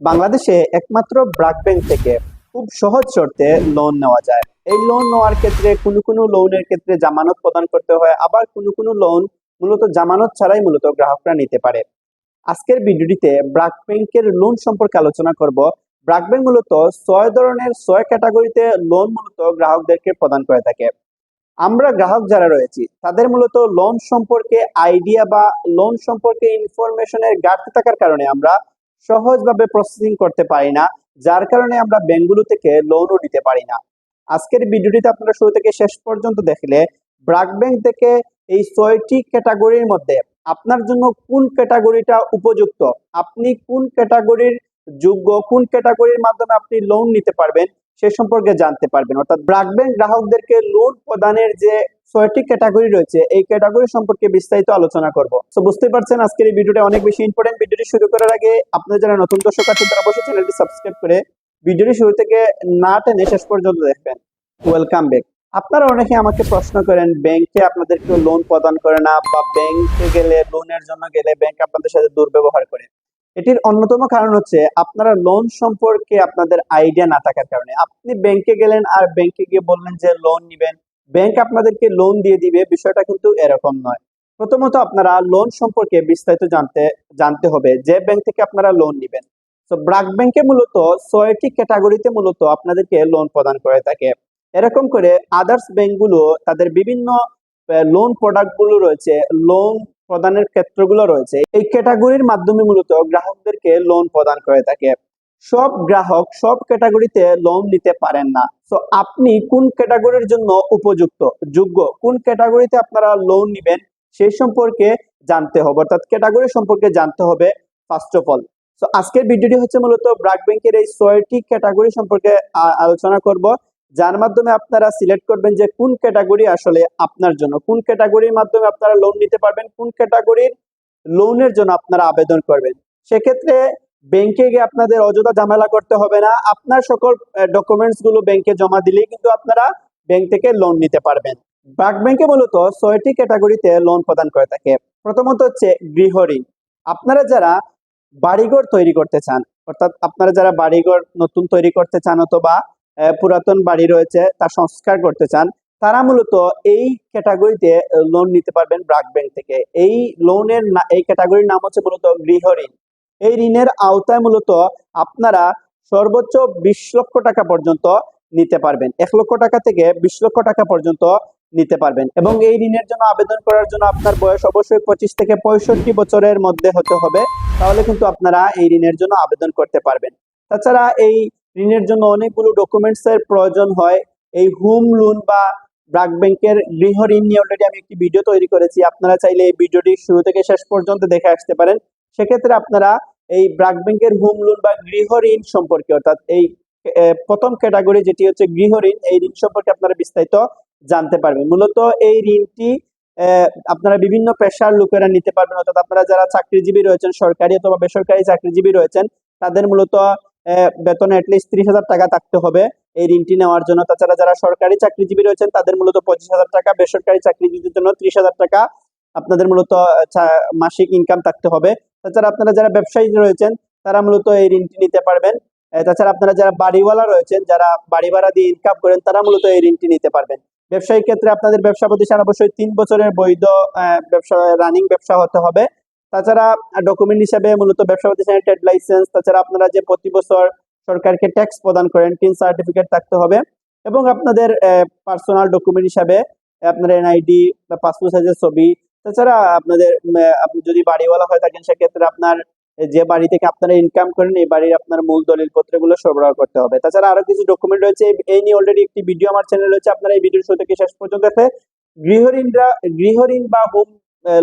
বাংলাদেশে একমাত্র ব্রাক ব্যাংক থেকে খুব সহজ শর্তে লোন নেওয়া যায়। এই লোন নেওয়ার ক্ষেত্রে কোনো কোনো লোনের ক্ষেত্রে জামানত প্রদান করতে হয়, আবার কোনো কোনো লোন মূলত জামানত ছাড়াই মূলত গ্রাহকরা নিতে পারে। আজকের ভিডিওটিতে ব্রাক ব্যাংকের লোন সম্পর্কে আলোচনা করব। ব্রাক ব্যাংক মূলত ছয় ধরনের, ছয় ক্যাটাগরিতে লোন মূলত গ্রাহকদেরকে প্রদান করে থাকে। আমরা গ্রাহক যারা রয়েছি, তাদের মূলত লোন সম্পর্কে আইডিয়া বা লোন সম্পর্কে ইনফরমেশনের ঘাটতি থাকার কারণে আমরা সহজভাবে প্রসেসিং করতে পারি না, যার কারণে আমরা ব্যাংকগুলো থেকে লোনও নিতে পারি না। আজকের ভিডিওটিতে আপনারা শুরু থেকে শেষ পর্যন্ত দেখলে ব্রাক ব্যাংক থেকে এই ছয়টি ক্যাটাগরির মধ্যে আপনার জন্য কোন ক্যাটাগরিটা উপযুক্ত, আপনি কোন ক্যাটাগরির যোগ্য, কোন ক্যাটাগরির মাধ্যমে আপনি লোন নিতে পারবেন সে সম্পর্কে জানতে পারবেন। অর্থাৎ ব্রাক ব্যাংক গ্রাহকদেরকে লোন প্রদানের যে ছয়টি ক্যাটাগরি রয়েছে, এই ক্যাটাগরি সম্পর্কে বিস্তারিত আলোচনা করব। তো বুঝতে পারছেন, আজকের এই ভিডিওটা অনেক বেশি ইম্পর্টেন্ট ভিডিওটি শুরু করার আগে আপনারা যারা নতুন দর্শক আছেন, তারা অবশ্যই চ্যানেলটি সাবস্ক্রাইব করে ভিডিওটি শুরু থেকে না টেনে শেষ পর্যন্ত দেখবেন। ওয়েলকাম ব্যাক আপনারা অনেকে আমাকে প্রশ্ন করেন ব্যাংকে আপনাদেরকে লোন প্রদান করে না? বা ব্যাংকে গেলে লোনের জন্য গেলে ব্যাংক আপনাদের সাথে দুর্ব্যবহার করে। এটির অন্যতম কারণ হচ্ছে আপনারা লোন সম্পর্কে আপনাদের আইডিয়া না থাকার কারণে। আপনি ব্যাংকে গেলেন আর ব্যাংকে গিয়ে বললেন যে লোন নিবেন। ব্যাংক আপনাদেরকে লোন দিয়ে দিবে, বিষয়টা কিন্তু এরকম নয়। প্রথমত আপনারা লোন সম্পর্কে বিস্তারিত জানতে জানতে হবে যে ব্যাংক থেকে আপনারা লোন নিবেন। তো ব্রাক ব্যাংকে মূলত ছয়টি ক্যাটাগরিতে মূলত আপনাদেরকে লোন প্রদান করে থাকে। এরকম করে আদার্স ব্যাংকগুলো তাদের বিভিন্ন লোন প্রোডাক্টগুলো রয়েছে লোন প্রদানের ক্ষেত্রগুলো রয়েছে। এই ক্যাটাগরির মাধ্যমে মূলত গ্রাহকদেরকে লোন প্রদান করে থাকে। সব গ্রাহক সব ক্যাটাগরিতে লোন নিতে পারেন না। তো আপনি কোন ক্যাটাগরির জন্য উপযুক্ত, যোগ্য, কোন ক্যাটাগরিতে আপনারা লোন নিবেন সেই সম্পর্কে জানতে হবে। অর্থাৎ ক্যাটাগরি সম্পর্কে জানতে হবে ফার্স্ট অফ অল তো আজকের ভিডিওটি হচ্ছে মূলত ব্রাক ব্যাংকের এই ছয়টি ক্যাটাগরি সম্পর্কে আলোচনা করব। যার মাধ্যমে আপনারা সিলেক্ট করবেন যে কোন ক্যাটাগরি আসলে আপনার জন্য, কোন ক্যাটাগরির মাধ্যমে আপনারা লোন নিতে পারবেন, কোন ক্যাটাগরির লোনের জন্য আপনারা আবেদন করবেন। সেক্ষেত্রে ব্যাংকে গিয়ে আপনাদের অযথা ঝামেলা করতে হবে না, আপনার সকল ডকুমেন্টসগুলো ব্যাংকে জমা দিলেই কিন্তু আপনারা ব্যাংক থেকে লোন নিতে পারবেন। ব্রাক ব্যাংকে মূলত ছয়টি ক্যাটাগরিতে লোন প্রদান করে থাকে। প্রথমত হচ্ছে গৃহ ঋণ আপনারা যারা বাড়িঘর তৈরি করতে চান, অর্থাৎ আপনারা যারা বাড়িঘর নতুন তৈরি করতে চান অথবা পুরাতন বাড়ি রয়েছে তা সংস্কার করতে চান, তারা মূলত এই ক্যাটাগরিতে লোন নিতে পারবেন ব্রাক ব্যাংক থেকে। এই লোনের এই ক্যাটাগরির নাম হচ্ছে মূলত গৃহ ঋণ। এই ঋণের আওতায় মূলত আপনারা সর্বোচ্চ বিশ লক্ষ টাকা পর্যন্ত নিতে পারবেন। এক লক্ষ টাকা থেকে বিশ লক্ষ টাকা পর্যন্ত নিতে পারবেন। এবং এই ঋণের জন্য আবেদন করার জন্য আপনার বয়স অবশ্যই পঁচিশ থেকে পঁয়ষট্টি বছরের মধ্যে হতে হবে। তাহলে কিন্তু আপনারা এই ঋণের জন্য আবেদন করতে পারবেন। তাছাড়া এই ঋণের জন্য অনেকগুলো ডকুমেন্টস এর প্রয়োজন হয়। এই হোম লোন বা ব্রাক ব্যাংকের গৃহ ঋণ নিয়ে অলরেডি আমি একটি ভিডিও তৈরি করেছি। আপনারা চাইলে এই ভিডিওটি শুরু থেকে শেষ পর্যন্ত দেখে আসতে পারেন। সেক্ষেত্রে আপনারা এই ব্রাক ব্যাংকের হোম লোন বা গৃহ ঋণ সম্পর্কে অর্থাৎ এই প্রথম ক্যাটাগরি যেটি হচ্ছে গৃহ ঋণ, এই ঋণ সম্পর্কে আপনারা বিস্তারিত জানতে পারবেন। মূলত এই ঋণটি আপনারা বিভিন্ন পেশার লোকেরা নিতে পারবেন। অর্থাৎ আপনারা যারা চাকরিজীবী রয়েছেন, সরকারি অথবা বেসরকারি চাকরিজীবী রয়েছেন, তাদের মূলত বেতনে অ্যাটলিস্ট ত্রিশ হাজার টাকা থাকতে হবে। এই ঋণটি নেওয়ার জন্য তাছাড়া যারা সরকারি চাকরিজীবী রয়েছেন, তাদের মূলত পঁচিশ হাজার টাকা। বেসরকারি চাকরিজীবীদের জন্য ত্রিশ হাজার টাকা। আপনাদের মূলত মাসিক ইনকাম থাকতে হবে। তাছাড়া আপনারা যারা ব্যবসায়ী রয়েছেন, তারা মূলত এই ঋণটি নিতে পারবেন। তাছাড়া আপনারা যারা বাড়িওয়ালা রয়েছেন, যারা বাড়ি ভাড়া দিয়ে ইনকাম করেন, তারা মূলত এই ঋণটি নিতে পারবেন। ব্যবসায়িক ক্ষেত্রে আপনাদের ব্যবসা প্রতিষ্ঠান অবশ্যই তিন বছরের বৈধ ব্যবসা রানিং ব্যবসা হতে হবে। তাছাড়া ডকুমেন্ট হিসাবে মূলত ব্যবসা প্রতিষ্ঠানের ট্রেড লাইসেন্স তাছাড়া আপনারা যে প্রতি বছর সরকারকে ট্যাক্স প্রদান করেন টিন সার্টিফিকেট থাকতে হবে এবং আপনাদের পার্সোনাল ডকুমেন্ট হিসাবে আপনার এনআইডি বা পাসপোর্ট সাইজের ছবি, তাছাড়া আপনাদের আপনি যদি বাড়িওয়ালা হয়ে থাকেন, সেক্ষেত্রে আপনার যে বাড়ি থেকে আপনারা ইনকাম করেন, এই বাড়ির আপনার মূল দলিল পত্রগুলো সরবরাহ করতে হবে। তাছাড়া আরও কিছু ডকুমেন্ট রয়েছে, এই- নিয়ে অলরেডি একটি ভিডিও আমার চ্যানেল রয়েছে, আপনারা এই ভিডিও শুরু থেকে শেষ পর্যন্ত দেখে গৃহ ঋণরা গৃহ ঋণ বা হোম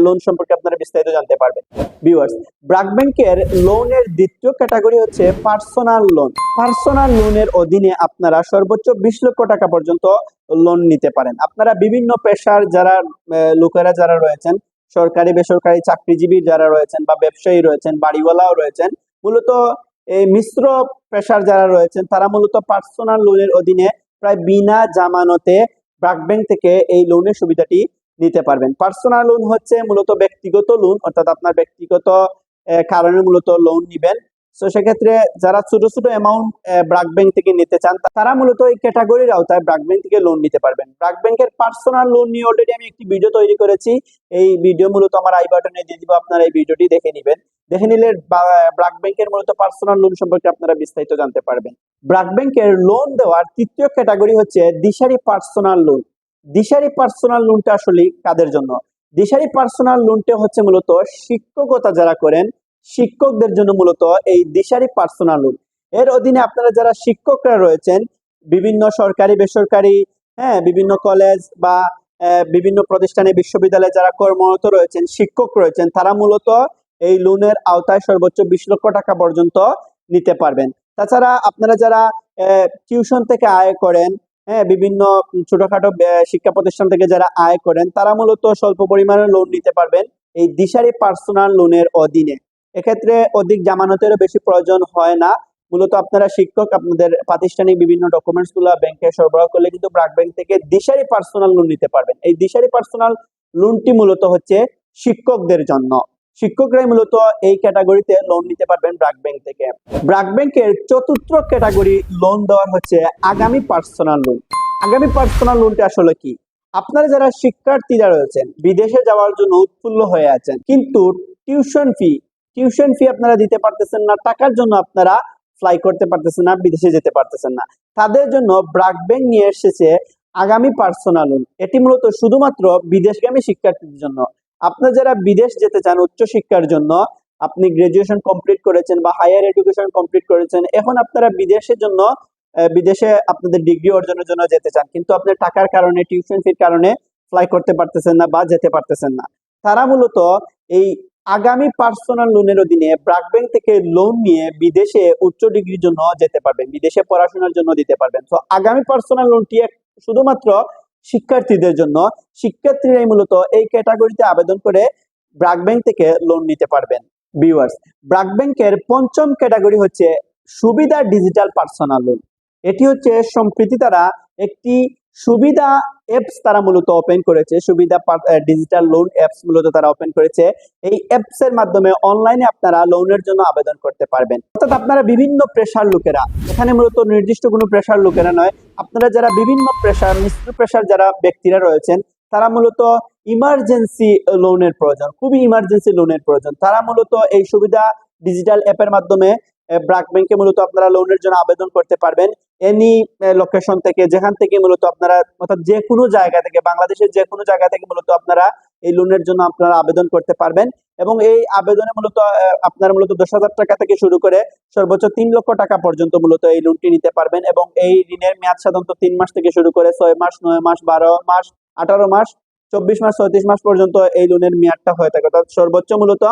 লোন সম্পর্কে আপনারা বিস্তারিত জানতে পারবেন। ভিউয়ার্স ব্রাক ব্যাংকের লোনের দ্বিতীয় ক্যাটাগরি হচ্ছে পার্সোনাল লোন পার্সোনাল লোনের অধীনে আপনারা সর্বোচ্চ বিশ লক্ষ টাকা পর্যন্ত লোন নিতে পারেন। আপনারা বিভিন্ন পেশার যারা লোকেরা যারা রয়েছেন, সরকারি, বেসরকারি চাকরিজীবী যারা রয়েছেন বা ব্যবসায়ী রয়েছেন, বাড়িওয়ালাও রয়েছেন, মূলত এই মিশ্র পেশার যারা রয়েছেন, তারা মূলত পার্সোনাল লোনের অধীনে প্রায় বিনা জামানতে ব্রাক ব্যাংক থেকে এই লোনের সুবিধাটি নিতে পারবেন। পার্সোনাল লোন হচ্ছে মূলত ব্যক্তিগত লোন অর্থাৎ আপনার ব্যক্তিগত কারণে মূলত লোন নিবেন। তো সেক্ষেত্রে যারা ছোট ছোট অ্যামাউন্ট ব্রাক ব্যাংক থেকে নিতে চান তারা মূলত এই ক্যাটাগরির আওতায় ব্রাক ব্যাংক থেকে লোন নিতে পারবেন। ব্রাক ব্যাংকের পার্সোনাল লোন নিয়ে অলরেডি আমি একটি ভিডিও তৈরি করেছি। এই ভিডিও মূলত আমার আই বাটনে দিয়ে দিব, আপনারা এই ভিডিওটি দেখে নেবেন। দেখে নিলে ব্রাক ব্যাংকের মূলত পার্সোনাল লোন সম্পর্কে আপনারা বিস্তারিত জানতে পারবেন। ব্রাক ব্যাংকের লোন দেওয়ার তৃতীয় ক্যাটাগরি হচ্ছে Dishari personal loan Dishari personal লোনটা আসলে কাদের জন্য? দিশারি পার্সোনাল লোনটা হচ্ছে মূলত শিক্ষকতা যারা করেন, শিক্ষকদের জন্য মূলত এই দিশারি পার্সোনাল লোন এর অধীনে আপনারা যারা শিক্ষকরা রয়েছেন, বিভিন্ন সরকারি, বেসরকারি হ্যাঁ বিভিন্ন কলেজ বা বিভিন্ন প্রতিষ্ঠানে, বিশ্ববিদ্যালয়ে যারা কর্মরত রয়েছেন, শিক্ষক রয়েছেন, তারা মূলত এই লোনের আওতায় সর্বোচ্চ বিশ লক্ষ টাকা পর্যন্ত নিতে পারবেন। তাছাড়া আপনারা যারা টিউশন থেকে আয় করেন হ্যাঁ বিভিন্ন ছোটখাটো শিক্ষা প্রতিষ্ঠান থেকে যারা আয় করেন, তারা মূলত স্বল্প পরিমাণে লোন নিতে পারবেন এই দিশারি পার্সোনাল লোনের অধীনে। এক্ষেত্রে অধিক জামানতেরও বেশি প্রয়োজন হয় না। মূলত আপনারা শিক্ষক, আপনাদের প্রাতিষ্ঠানিক বিভিন্ন ডকুমেন্টসগুলো ব্যাংকে সরবরাহ করলে কিন্তু ব্রাক ব্যাংক থেকে দিশারি পার্সোনাল লোন নিতে পারবেন। এই দিশারি পার্সোনাল লোনটি মূলত হচ্ছে শিক্ষকদের জন্য। শিক্ষকরাই মূলত এই ক্যাটাগরিতে লোন নিতে পারবেন ব্রাক ব্যাংক থেকে। ব্রাক ব্যাংকের চতুর্থ ক্যাটাগরি লোন দেওয়ার হচ্ছে আগামী পার্সোনাল লোন আগামী পার্সোনাল লোনটা আসলে কি? আপনারা যারা শিক্ষার্থীরা রয়েছেন, বিদেশে যাওয়ার জন্য উৎফুল্ল হয়ে আছেন, কিন্তু টিউশন ফি টিউশন ফি আপনারা দিতে পারতেছেন না, টাকার জন্য আপনারা ফ্লাই করতে পারতেছেন না, বিদেশে যেতে পারতেছেন না। তাদের জন্য ব্রাক ব্যাংক নিয়ে এসেছে আগামী পার্সোনাল লোন এটি মূলত শুধুমাত্র বিদেশগামী শিক্ষার্থীদের জন্য। আপনারা যারা বিদেশ যেতে চান উচ্চ শিক্ষার জন্য, আপনি গ্রাজুয়েশন কমপ্লিট করেছেন বা হায়ার এডুকেশন কমপ্লিট করেছেন, এখন আপনারা বিদেশের জন্য বিদেশে আপনাদের ডিগ্রি অর্জনের জন্য যেতে চান, কিন্তু আপনার টাকার কারণে টিউশন ফির কারণে ফ্লাই করতে পারতেছেন না বা যেতে পারতেছেন না। তারা মূলত এই আগামী পার্সোনাল লোনের অধীনে ব্রাক ব্যাংক থেকে লোন নিয়ে বিদেশে উচ্চ ডিগ্রির জন্য যেতে পারবেন, বিদেশে পড়াশোনার জন্য দিতে পারবেন। তো আগামী পার্সোনাল লোনটি শুধুমাত্র শিক্ষার্থীদের জন্য শিক্ষার্থীরাই মূলত এই ক্যাটাগরিতে আবেদন করে ব্রাক ব্যাংক থেকে লোন নিতে পারবেন। ভিউয়ার্স ব্রাক ব্যাংকের পঞ্চম ক্যাটাগরি হচ্ছে সুবিধা ডিজিটাল পার্সোনাল লোন এটি হচ্ছে সম্প্রীতি তারা একটি সুবিধা অ্যাপস তারা মূলত ওপেন করেছে, সুবিধা ডিজিটাল লোন অ্যাপস মূলত তারা ওপেন করেছে। এই অ্যাপস এর মাধ্যমে অনলাইনে আপনারা লোনের জন্য আবেদন করতে পারবেন। অর্থাৎ আপনারা বিভিন্ন প্রেশার লোকেরা, এখানে মূলত নির্দিষ্ট কোনো প্রেশার লোকেরা নয়, আপনারা যারা বিভিন্ন প্রেশার মিশ্র প্রেশার যারা ব্যক্তিরা রয়েছেন, তারা মূলত ইমার্জেন্সি লোনের প্রয়োজন, খুবই ইমার্জেন্সি লোনের প্রয়োজন। তারা মূলত এই সুবিধা ডিজিটাল অ্যাপের মাধ্যমে ব্রাক ব্যাংকে মূলত আপনারা লোনের জন্য আবেদন করতে পারবেন। এনি লোকেশন থেকে, যেখান থেকে মূলত আপনারা, অর্থাৎ যে কোনো জায়গা থেকে, বাংলাদেশের যে কোনো জায়গা থেকে মূলত আপনারা এই লোনের জন্য আপনারা আবেদন করতে পারবেন। এবং এই আবেদনে মূলত আপনারা মূলত দশ হাজার টাকা থেকে শুরু করে সর্বোচ্চ তিন লক্ষ টাকা পর্যন্ত মূলত এই লোনটি নিতে পারবেন এবং এই ঋণের মেয়াদ সাধারণত তিন মাস থেকে শুরু করে ছয় মাস, নয় মাস, বারো মাস, আঠারো মাস, চব্বিশ মাস, ছয়ত্রিশ মাস পর্যন্ত এই লোনের মেয়াদটা হয়ে থাকে। অর্থাৎ সর্বোচ্চ মূলত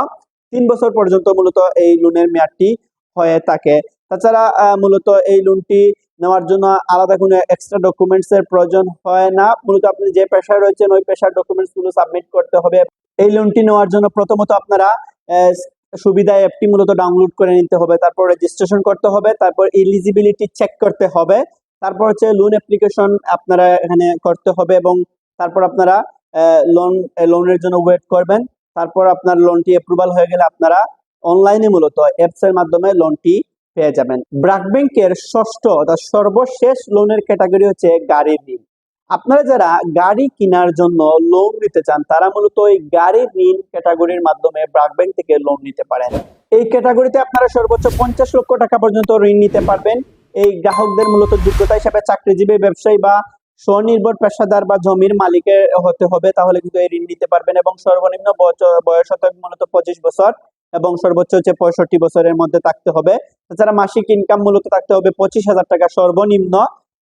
তিন বছর পর্যন্ত মূলত এই লোনের মেয়াদটি হয়ে থাকে। তাছাড়া মূলত এই লোনটি নেওয়ার জন্য আলাদা কোনো এক্সট্রা ডকুমেন্টস এর প্রয়োজন হয় না। মূলত আপনি যে পেশায় রয়েছেন, ওই পেশার ডকুমেন্টসগুলো সাবমিট করতে হবে। এই লোনটি নেওয়ার জন্য প্রথমত আপনারা সুবিধা অ্যাপটি মূলত ডাউনলোড করে নিতে হবে। তারপর রেজিস্ট্রেশন করতে হবে, তারপর এলিজিবিলিটি চেক করতে হবে। তারপর হচ্ছে লোন অ্যাপ্লিকেশন আপনারা এখানে করতে হবে এবং তারপর আপনারা লোন লোনের জন্য ওয়েট করবেন। তারপর আপনার লোনটি অ্যাপ্রুভাল হয়ে গেলে আপনারা অনলাইনে মূলত অ্যাপস এর মাধ্যমে লোনটি পেয়ে যাবেন। ব্রাক ব্যাংকের ষষ্ঠ অর্থাৎ সর্বশেষ লোনের ক্যাটাগরি হচ্ছে গাড়ির ঋণ। আপনারা যারা গাড়ি কেনার জন্য লোন নিতে চান, তারা মূলত এই গাড়ির ঋণ ক্যাটাগরির মাধ্যমে ব্রাক ব্যাংক থেকে লোন নিতে পারেন। এই ক্যাটাগরিতে আপনারা সর্বোচ্চ পঞ্চাশ লক্ষ টাকা পর্যন্ত ঋণ নিতে পারবেন। এই গ্রাহকদের মূলত যোগ্যতা হিসাবে চাকরিজীবী, ব্যবসায়ী বা স্বনির্ভর পেশাদার বা জমির মালিকের হতে হবে। তাহলে কিন্তু এই ঋণ নিতে পারবেন এবং সর্বনিম্ন বয়স হতে মূলত পঁচিশ বছর। এবং সর্বোচ্চ হচ্ছে পঁয়ষট্টি বছরের মধ্যে থাকতে হবে। তাছাড়া মাসিক ইনকাম মূলত থাকতে হবে পঁচিশ হাজার টাকা সর্বনিম্ন।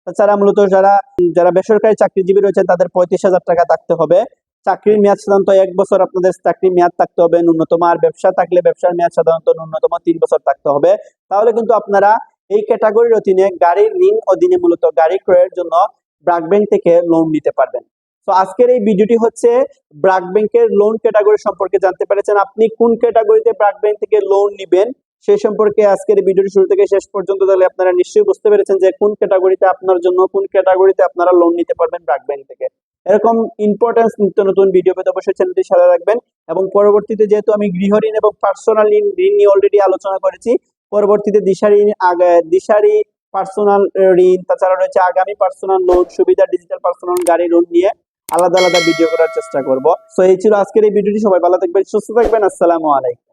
তাছাড়া মূলত যারা যারা বেসরকারি চাকরিজীবী রয়েছেন, তাদের পঁয়ত্রিশ হাজার টাকা থাকতে হবে। চাকরির মেয়াদ সাধারণত এক বছর আপনাদের চাকরির মেয়াদ থাকতে হবে, ন্যূনতম আর ব্যবসা থাকলে ব্যবসার মেয়াদ সাধারণত ন্যূনতম তিন বছর থাকতে হবে। তাহলে কিন্তু আপনারা এই ক্যাটাগরির অধীনে গাড়ির ঋণ অধীনে মূলত গাড়ি ক্রয়ের জন্য ব্রাক ব্যাংক থেকে লোন নিতে পারবেন। তো আজকের এই ভিডিওটি হচ্ছে ব্রাক ব্যাংকের লোন ক্যাটাগরি সম্পর্কে জানতে পেরেছেন। আপনি কোন ক্যাটাগরিতে ব্রাক ব্যাংক থেকে লোন নিবেন সেই সম্পর্কে আজকের ভিডিওটি শুরু থেকে শেষ পর্যন্ত তাহলে আপনারা নিশ্চয়ই বুঝতে পেরেছেন যে কোন ক্যাটাগরিতে আপনার জন্য, কোন ক্যাটাগরিতে আপনারা লোন নিতে পারবেন ব্রাক ব্যাংক থেকে। এরকম ইম্পর্টেন্স নিত্য নতুন ভিডিও পেতে অবশ্যই চ্যানেলটি সাথে রাখবেন এবং পরবর্তীতে যেহেতু আমি গৃহ ঋণ এবং পার্সোনাল ঋণ ঋণ নিয়ে অলরেডি আলোচনা করেছি, পরবর্তীতে দিশারি আগে দিশারি পার্সোনাল ঋণ, তাছাড়া রয়েছে আগামী পার্সোনাল লোন সুবিধা ডিজিটাল পার্সোনাল গাড়ি লোন নিয়ে আলাদা আলাদা ভিডিও করার চেষ্টা করব। তো এই ছিল আজকের এই ভিডিওটি সবাই ভালো থাকবেন, সুস্থ থাকবেন। আসসালামু আলাইকুম।